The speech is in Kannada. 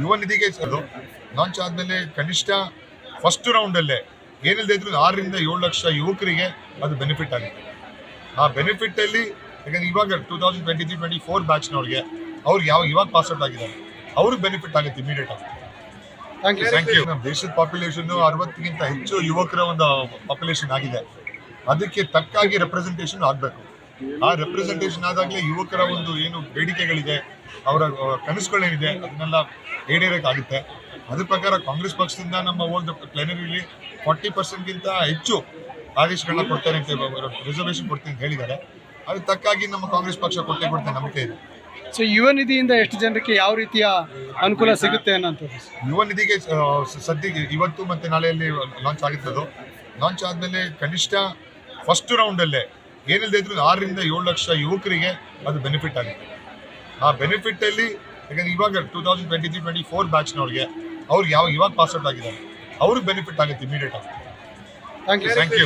ಯುವ ನಿಧಿಗೆ ಅದು. ಲಾಂಚ್ ಆದಮೇಲೆ ಕನಿಷ್ಠ ಫಸ್ಟ್ ರೌಂಡಲ್ಲೇ ಏನಿಲ್ಲದೆ ಇದ್ರು ಆರರಿಂದ ಏಳು ಲಕ್ಷ ಯುವಕರಿಗೆ ಅದು ಬೆನಿಫಿಟ್ ಆಗುತ್ತೆ. ಆ ಬೆನಿಫಿಟ್ಟಲ್ಲಿ ಯಾಕಂದ್ರೆ ಇವಾಗ two thousand twenty three twenty four ಬ್ಯಾಚ್ನವ್ರಿಗೆ ಅವ್ರಿಗೆ ಯಾವ ಇವಾಗ ಪಾಸ್ ಔಟ್ ಆಗಿದ್ದಾರೆ. ಅವ್ರಿಗೆ ಬೆನಿಫಿಟ್ ಆಗುತ್ತೆ ಇಮಿಡಿಯೇಟ್ ಆಗಿ. ಥ್ಯಾಂಕ್ ಯು ಥ್ಯಾಂಕ್ ಯು ನಮ್ಮ ದೇಶದ ಪಾಪ್ಯುಲೇಷನ್ ಅರವತ್ತಕ್ಕಿಂತ ಹೆಚ್ಚು ಯುವಕರ ಒಂದು ಪಾಪ್ಯುಲೇಷನ್ ಆಗಿದೆ. ಅದಕ್ಕೆ ತಕ್ಕಾಗಿ ರೆಪ್ರೆಸೆಂಟೇಷನ್ ಆಗಬೇಕು. ಆ ರೆಪ್ರೆಸೆಂಟೇಷನ್ ಆದಾಗಲೇ ಯುವಕರ ಒಂದು ಏನು ಬೇಡಿಕೆಗಳಿದೆ ಅವರ ಕನಸುಗಳೇನಿದೆ ಅದನ್ನೆಲ್ಲ ಈಡೇರಕ್ಕಾಗುತ್ತೆ. ಅದ್ರ ಪ್ರಕಾರ ಕಾಂಗ್ರೆಸ್ ಪಕ್ಷದಿಂದ ನಮ್ಮ ಒಂದು ಪ್ಲೆನರಿಲಿ ಫಾರ್ಟಿ ಪರ್ಸೆಂಟ್ಗಿಂತ ಹೆಚ್ಚು ಆದೇಶಗಳನ್ನ ಕೊಡ್ತಾರೆ ಅಂತ ರಿಸರ್ವೇಶನ್ ಕೊಡ್ತೀನಿ ಅಂತ ಹೇಳಿದ್ದಾರೆ. ಅದಕ್ಕೆ ತಕ್ಕಾಗಿ ನಮ್ಮ ಕಾಂಗ್ರೆಸ್ ಪಕ್ಷ ಕೊಟ್ಟೆ ಕೊಡ್ತೇನೆ ನಂಬಿಕೆ ಇದೆ. ಸೊ ಯುವ ನಿಧಿಯಿಂದ ಎಷ್ಟು ಜನರಿಗೆ ಯಾವ ರೀತಿಯ ಅನುಕೂಲ ಸಿಗುತ್ತೆ ಅನ್ನೋಂಥದ್ದು ಯುವ ನಿಧಿಗೆ ಸದ್ಯಕ್ಕೆ ಇವತ್ತು ಮತ್ತೆ ನಾಳೆಯಲ್ಲಿ ಲಾಂಚ್ ಆಗಿರ್ತದು? ಲಾಂಚ್ ಆದಮೇಲೆ ಕನಿಷ್ಠ ಫಸ್ಟ್ ರೌಂಡಲ್ಲೇ ಏನಿಲ್ಲದೆ ಇದ್ರು ಆರರಿಂದ ಏಳು ಲಕ್ಷ ಯುವಕರಿಗೆ ಅದು ಬೆನಿಫಿಟ್ ಆಗುತ್ತೆ. ಆ ಬೆನಿಫಿಟ್ಟಲ್ಲಿ ಯಾಕಂದ್ರೆ ಇವಾಗ two thousand twenty three twenty four ಬ್ಯಾಚ್ನವ್ರಿಗೆ ಅವ್ರಿಗೆ ಯಾವ ಇವಾಗ ಪಾಸ್ ಔಟ್ ಆಗಿದ್ದಾರೆ ಅವ್ರಿಗೆ ಬೆನಿಫಿಟ್ ಆಗುತ್ತೆ ಇಮಿಡಿಯೇಟ್ ಆಗಿ. Thank you thank you